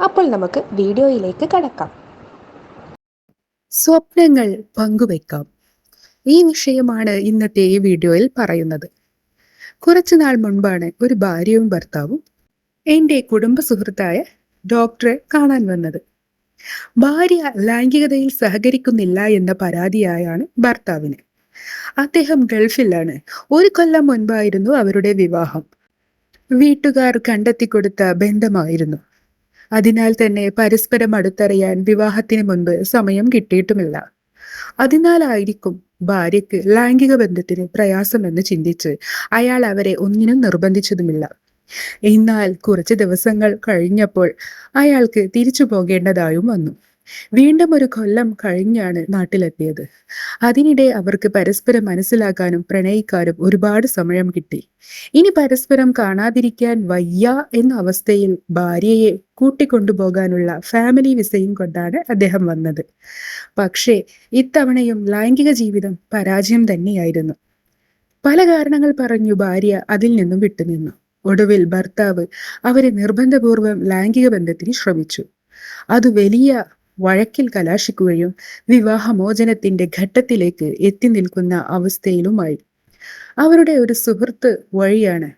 അപ്പോൾ നമുക്ക് വീഡിയോയിലേക്ക് കടക്കാം. സ്വപ്നങ്ങൾ പങ്കുവെക്കാം. ഈ വിഷയമാണ് ഇന്നത്തെ ഈ വീഡിയോയിൽ പറയുന്നത്. കുറച്ചുനാൾ മുൻപാണ് ഒരു ഭാര്യയും ഭർത്താവും എന്റെ കുടുംബ സുഹൃത്തായ ഡോക്ടറെ കാണാൻ വന്നത്. ഭാര്യ ലൈംഗികതയിൽ സഹകരിക്കുന്നില്ല എന്ന പരാതിയായാണ് ഭർത്താവിന്. അദ്ദേഹം ഗൾഫിലാണ്. ഒരു കൊല്ലം മുൻപായിരുന്നു അവരുടെ വിവാഹം. വീട്ടുകാർ കണ്ടെത്തിക്കൊടുത്ത ബന്ധമായിരുന്നു. അതിനാൽ തന്നെ പരസ്പരം അടുത്തറിയാൻ വിവാഹത്തിന് മുൻപ് സമയം കിട്ടിയിട്ടുമില്ല. അതിനാലായിരിക്കും ഭാര്യയ്ക്ക് ലൈംഗിക ബന്ധത്തിന് പ്രയാസമെന്ന് ചിന്തിച്ച് അയാൾ അവരെ ഒന്നിനും നിർബന്ധിച്ചതുമില്ല. എന്നാൽ കുറച്ച് ദിവസങ്ങൾ കഴിഞ്ഞപ്പോൾ അയാൾക്ക് തിരിച്ചു പോകേണ്ടതായും വന്നു. വീണ്ടും ഒരു കൊല്ലം കഴിഞ്ഞാണ് നാട്ടിലെത്തിയത്. അതിനിടെ അവർക്ക് പരസ്പരം മനസ്സിലാക്കാനും പ്രണയിക്കാനും ഒരുപാട് സമയം കിട്ടി. ഇനി പരസ്പരം കാണാതിരിക്കാൻ വയ്യ എന്ന അവസ്ഥയിൽ ഭാര്യയെ കൂട്ടിക്കൊണ്ടുപോകാനുള്ള ഫാമിലി വിസയും കൊണ്ടാണ് അദ്ദേഹം വന്നത്. പക്ഷേ ഇത്തവണയും ലൈംഗിക ജീവിതം പരാജയം തന്നെയായിരുന്നു. പല കാരണങ്ങൾ പറഞ്ഞു ഭാര്യ അതിൽ നിന്നും വിട്ടുനിന്നു. ഒടുവിൽ ഭർത്താവ് അവരെ നിർബന്ധപൂർവം ലൈംഗിക ബന്ധത്തിന് ശ്രമിച്ചു. അത് വലിയ വഴക്കിൽ കലാശിക്കുകയും വിവാഹമോചനത്തിന്റെ ഘട്ടത്തിലേക്ക് എത്തി നിൽക്കുന്ന അവസ്ഥയിലുമായി. അവരുടെ ഒരു സുഹൃത്ത് വഴിയാണ്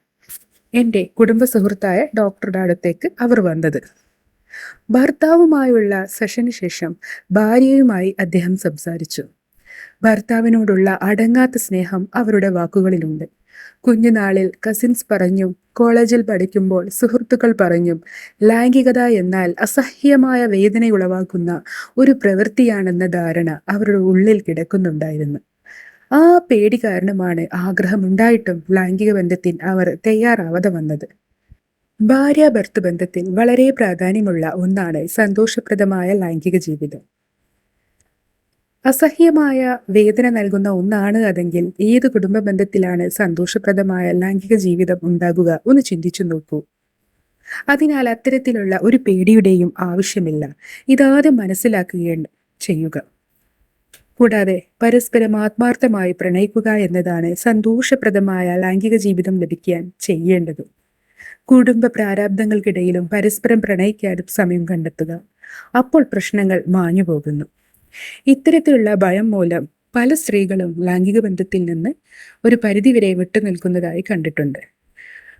എന്റെ കുടുംബ സുഹൃത്തായ ഡോക്ടറുടെ അടുത്തേക്ക് അവർ വന്നത്. ഭർത്താവുമായുള്ള സെഷന് ശേഷം ഭാര്യയുമായി അദ്ദേഹം സംസാരിച്ചു. ഭർത്താവിനോടുള്ള അടങ്ങാത്ത സ്നേഹം അവരുടെ വാക്കുകളിലുണ്ട്. കുഞ്ഞുനാളിൽ കസിൻസ് പറഞ്ഞു കോളേജിൽ പഠിക്കുമ്പോൾ സുഹൃത്തുക്കൾ പറഞ്ഞു ലൈംഗികത എന്നാൽ അസഹ്യമായ വേദനയുളവാക്കുന്ന ഒരു പ്രവൃത്തിയാണെന്ന ധാരണ അവരുടെ ഉള്ളിൽ കിടക്കുന്നുണ്ടായിരുന്നു. ആ പേടി കാരണമാണ് ആഗ്രഹമുണ്ടായിട്ടും ലൈംഗിക ബന്ധത്തിൽ അവർ തയ്യാറാവാതെ വന്നത്. ഭാര്യ ഭർത്തൃ ബന്ധത്തിൽ വളരെ പ്രാധാന്യമുള്ള ഒന്നാണ് സന്തോഷപ്രദമായ ലൈംഗിക ജീവിതം. അസഹ്യമായ വേദന നൽകുന്ന ഒന്നാണ് അതെങ്കിൽ ഏത് കുടുംബ ബന്ധത്തിലാണ് സന്തോഷപ്രദമായ ലൈംഗിക ജീവിതം ഉണ്ടാകുക? ഒന്ന് ചിന്തിച്ചു നോക്കൂ. അതിനാൽ അത്തരത്തിലുള്ള ഒരു പേടിയുടെയും ആവശ്യമില്ല. ഇതാദ്യം മനസ്സിലാക്കുകയാണ് ചെയ്യുക. കൂടാതെ പരസ്പരം ആത്മാർത്ഥമായി പ്രണയിക്കുക എന്നതാണ് സന്തോഷപ്രദമായ ലൈംഗിക ജീവിതം ലഭിക്കാൻ ചെയ്യേണ്ടത്. കുടുംബ പ്രാരാബ്ദങ്ങൾക്കിടയിലും പരസ്പരം പ്രണയിക്കാനും സമയം കണ്ടെത്തുക. അപ്പോൾ പ്രശ്നങ്ങൾ മാഞ്ഞു പോകുന്നു ഇത്തരത്തിലുള്ള ഭയം മൂലം പല സ്ത്രീകളും ലൈംഗിക ബന്ധത്തിൽ നിന്ന് ഒരു പരിധിവരെ വിട്ടുനിൽക്കുന്നതായി കണ്ടിട്ടുണ്ട്.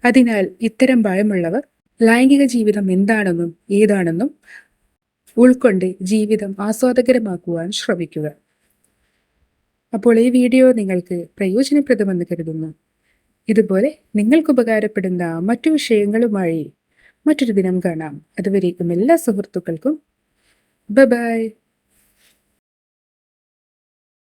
അതിനാൽ ഇത്തരം ഭയമുള്ളവർ ലൈംഗിക ജീവിതം എന്താണെന്നും ഏതാണെന്നും ഉൾക്കൊണ്ട് ജീവിതം ആസ്വാദകരമാക്കുവാൻ ശ്രമിക്കുക. അപ്പോൾ ഈ വീഡിയോ നിങ്ങൾക്ക് പ്രയോജനപ്രദമെന്ന് കരുതുന്നു. ഇതുപോലെ നിങ്ങൾക്ക് ഉപകാരപ്പെടുന്ന മറ്റു വിഷയങ്ങളുമായി മറ്റൊരു ദിനം കാണാം. അതുവരേക്കും എല്ലാ സുഹൃത്തുക്കൾക്കും. ബൈ.